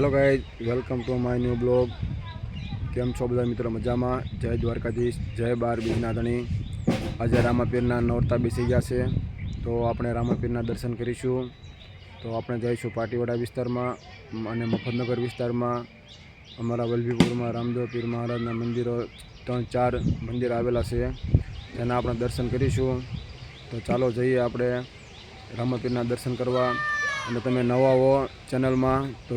Hello guys welcome to my new blog કેમ છો બધા મિત્રો મજામાં? જય દ્વારકાધીશ. જય બાર બીજના ધણી આજે રામાપીરના નોરતા બેસી ગયા છે. તો આપણે રામાપીરના દર્શન કરીશું. તો આપણે જઈશું પાટીવાડા વિસ્તારમાં અને મફતનગર વિસ્તારમાં. અમારા વલ્લભીપુરમાં રામદેવ પીર મહારાજના મંદિરો ત્રણ ચાર મંદિર આવેલા છે. તેના આપણે દર્શન કરીશું. તો ચાલો જઈએ આપણે રામાપીરના દર્શન કરવા. અને તમે નવા હો ચેનલમાં, તો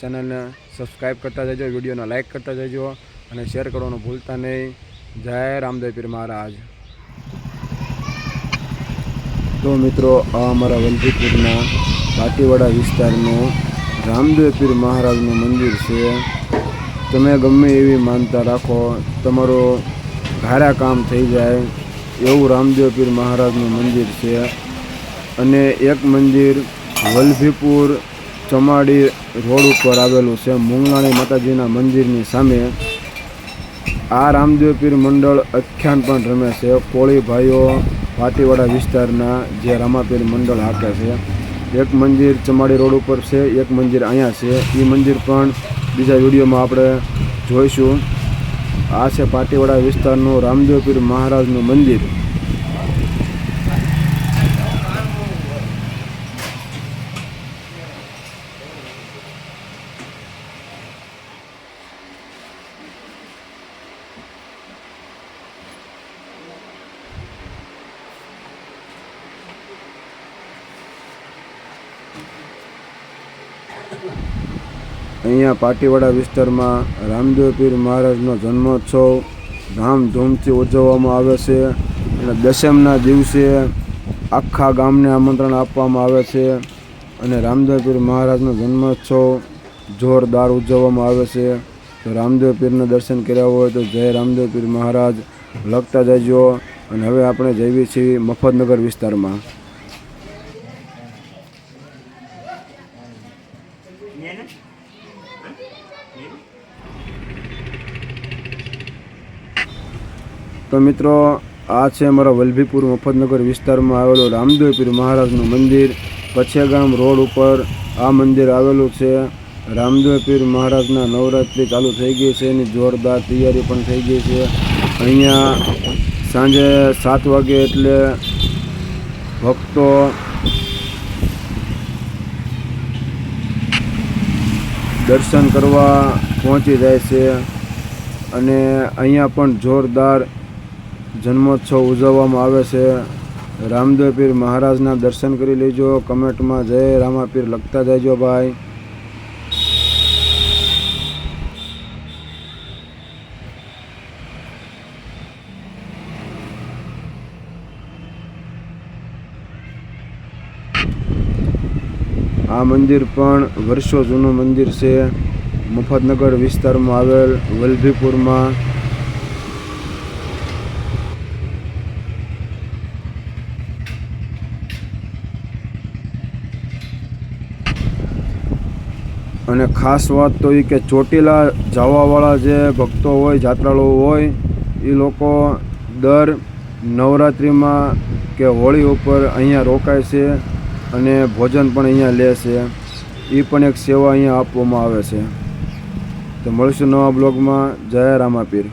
ચેનલને સબસ્ક્રાઈબ કરતા જજો, વિડીયોને લાઇક કરતા જજો અને શેર કરવાનું ભૂલતા નહીં. જય રામદેવ પીર મહારાજ. તો મિત્રો, આ અમારા વલભીપુરના પાટીવાડા વિસ્તારનું રામદેવ પીર મહારાજનું મંદિર છે. તમે ગમે એવી માનતા રાખો, તમારું ઘારા કામ થઈ જાય એવું રામદેવ પીર મહારાજનું મંદિર છે. અને એક મંદિર વલભીપુર ચમાડી રોડ ઉપર આવેલું છે. મુંગલાણી માતાજીના મંદિરની સામે આ રામદેવ પીર મંડળ અખ્યાન પણ રમે છે. કોળી ભાઈઓ પાટીવાડા વિસ્તારના જે રામાપીર મંડળ હાકે છે. એક મંદિર ચમાડી રોડ ઉપર છે, એક મંદિર અહીંયા છે. એ મંદિર પણ બીજા વિડીયોમાં આપણે જોઈશું. આ છે પાટીવાડા વિસ્તારનું રામદેવ પીર મહારાજનું મંદિર. અહીંયા પાટીવાડા વિસ્તારમાં રામદેવ પીર મહારાજનો જન્મોત્સવ ધામધૂમથી ઉજવવામાં આવે છે અને દશમના દિવસે આખા ગામને આમંત્રણ આપવામાં આવે છે અને રામદેવ પીર મહારાજનો જન્મોત્સવ જોરદાર ઉજવવામાં આવે છે. તો રામદેવ પીરના દર્શન કર્યા હોય તો જય રામદેવ પીર મહારાજ લખતા જજો. અને હવે આપણે જઈએ છીએ મફતનગર વિસ્તારમાં. તો મિત્રો, આ છે અમારા વલભીપુર મફતનગર વિસ્તારમાં આવેલું રામદેવપીર મહારાજનું મંદિર. પછેગામ રોડ ઉપર આ મંદિર આવેલું છે. રામદેવપીર મહારાજના નવરાત્રિ ચાલુ થઈ ગઈ છે. એની જોરદાર તૈયારી પણ થઈ ગઈ છે. અહીંયા સાંજે સાત વાગે એટલે ભક્તો દર્શન કરવા પહોંચી જાય છે. અને અહીંયા પણ જોરદાર જન્મોત્સવ ઉજવવામાં આવે છે. રામદેવ પીર મહારાજના દર્શન કરી લેજો. કમેન્ટમાં જય રામાપીર લખતા જજો ભાઈ. આ મંદિર પણ વર્ષો જૂનું મંદિર છે. મફતનગર વિસ્તારમાં આવેલ વલભીપુરમાં અને ખાસ વાત તો એ કે ચોટીલા જવાવાળા જે ભક્તો હોય, જાત્રાળુઓ હોય એ લોકો દર નવરાત્રિમાં કે હોળી ઉપર અહીંયા રોકાય છે અને ભોજન પણ અહીંયા લે છે. એ પણ એક સેવા અહીંયા આપવામાં આવે છે. તો મળશું નવા બ્લોગમાં. જય રામાપીર.